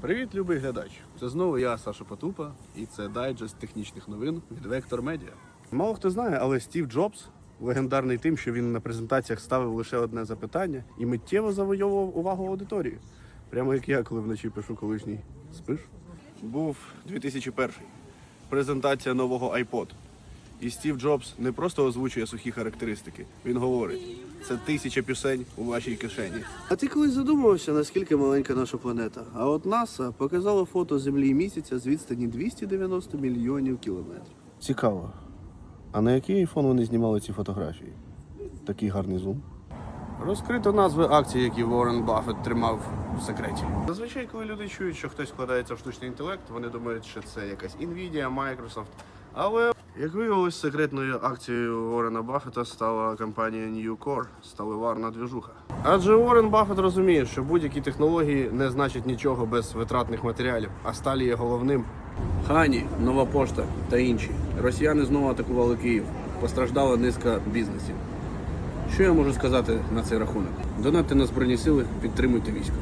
Привіт, любий глядач! Це знову я, Саша Потупа, і це дайджест технічних новин від Vector Media. Мало хто знає, але Стів Джобс легендарний тим, що він на презентаціях ставив лише одне запитання і миттєво завойовував увагу аудиторії. Прямо як я, коли вночі пишу колишній спиш. Був 2001 презентація нового iPod. І Стів Джобс не просто озвучує сухі характеристики. Він говорить: це тисяча пісень у вашій кишені. А ти колись задумувався, наскільки маленька наша планета? А от НАСА показало фото Землі і місяця з відстані 290 мільйонів кілометрів. Цікаво. А на який айфон вони знімали ці фотографії? Такий гарний зум. Розкрито назви акцій, які Уоррен Баффет тримав в секреті. Зазвичай, коли люди чують, що хтось вкладається в штучний інтелект, вони думають, що це якась Nvidia, Microsoft. Але як виявилось, секретною акцією Уоррена Баффета стала компанія Newcore, сталеварна двіжуха. Адже Уоррен Баффет розуміє, що будь-які технології не значать нічого без витратних матеріалів, а сталі є головним. Хані, Нова Пошта та інші. Росіяни знову атакували Київ. Постраждала низка бізнесів. Що я можу сказати на цей рахунок? Донатьте на Збройні сили, підтримуйте військо.